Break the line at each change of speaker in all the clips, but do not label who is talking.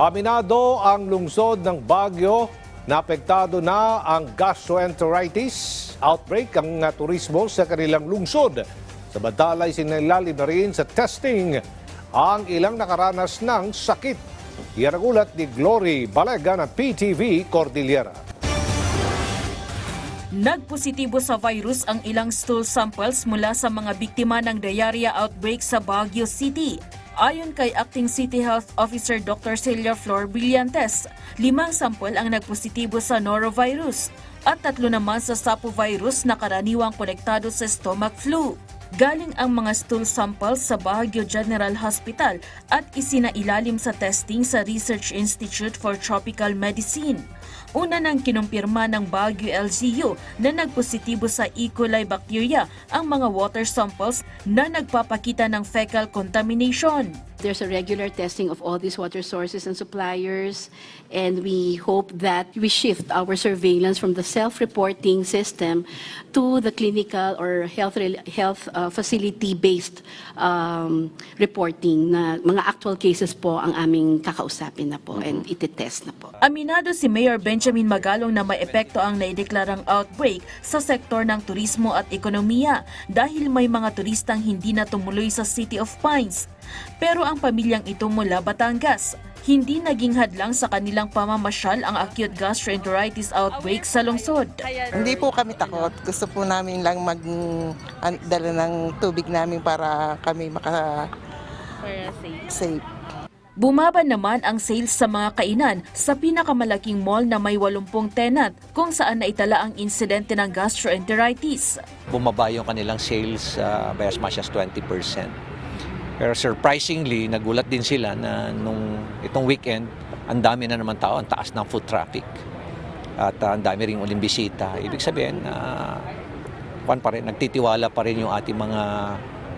Aminado ang lungsod ng Baguio na apektado na ang gastroenteritis outbreak ang uh, turismo sa kanilang lungsod. Samantala, isinilalim na rin sa testing ang ilang nakaranas ng sakit. Yan ni Glory Balaga ng PTV Cordillera.
Nagpositibo sa virus ang ilang stool samples mula sa mga biktima ng diarrhea outbreak sa Baguio City. Ayon kay Acting City Health Officer Dr. Celia Flor Brillantes, limang sample ang nagpositibo sa norovirus at tatlo naman sa sapovirus na karaniwang konektado sa stomach flu. Galing ang mga stool samples sa Baguio General Hospital at isinailalim sa testing sa Research Institute for Tropical Medicine. Una nang kinumpirma ng Baguio LGU na nagpositibo sa E. coli bacteria ang mga water samples na nagpapakita ng fecal contamination.
There's a regular testing of all these water sources and suppliers, and we hope that we shift our surveillance from the self-reporting system to the clinical or health health uh, facility-based um, reporting na mga actual cases po ang aming kakausapin na po and itetest na po.
Aminado si Mayor Benjamin Magalong na may epekto ang naideklarang outbreak sa sektor ng turismo at ekonomiya dahil may mga turistang hindi na tumuloy sa City of Pines. Pero ang pamilyang ito mula Batangas, hindi naging hadlang sa kanilang pamamasyal ang acute gastroenteritis outbreak sa lungsod.
Hindi po kami takot. Gusto po namin lang mag an- dala ng tubig namin para kami maka safe.
Bumaba naman ang sales sa mga kainan sa pinakamalaking mall na may 80 tenant kung saan naitala ang insidente ng gastroenteritis.
bumaba yung kanilang sales uh, by as much as 20%. Pero surprisingly, nagulat din sila na nung itong weekend, ang dami na naman tao, ang taas ng foot traffic. At uh, ang dami ring uling bisita. Ibig sabihin, uh, kwan pa rin, nagtitiwala pa rin yung ating mga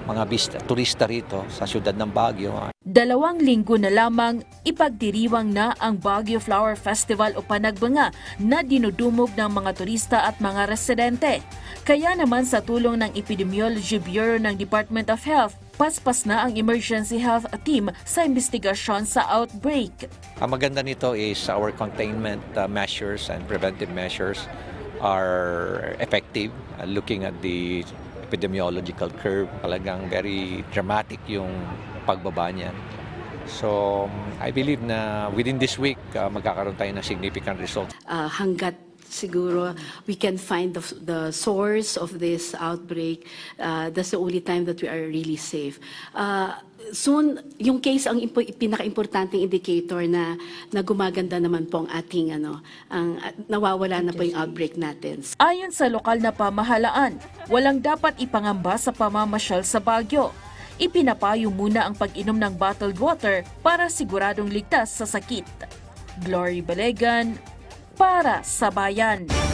mga bista, turista rito sa siyudad ng Baguio.
Dalawang linggo na lamang ipagdiriwang na ang Baguio Flower Festival o Panagbanga na dinudumog ng mga turista at mga residente. Kaya naman sa tulong ng Epidemiology Bureau ng Department of Health, paspas na ang emergency health team sa investigasyon sa outbreak.
Ang maganda nito is our containment uh, measures and preventive measures are effective. Uh, looking at the epidemiological curve, talagang very dramatic yung pagbaba niyan. So, I believe na within this week, uh, magkakaroon tayo ng significant results.
uh, hanggat siguro we can find the, the source of this outbreak, uh, that's the only time that we are really safe. Uh, soon, yung case ang impo- pinaka-importanting indicator na, na gumaganda naman po ang ating, ano, ang, nawawala na po yung outbreak natin.
Ayon sa lokal na pamahalaan, walang dapat ipangamba sa pamamasyal sa Baguio. Ipinapayo muna ang pag-inom ng bottled water para siguradong ligtas sa sakit. Glory Balegan para sa bayan.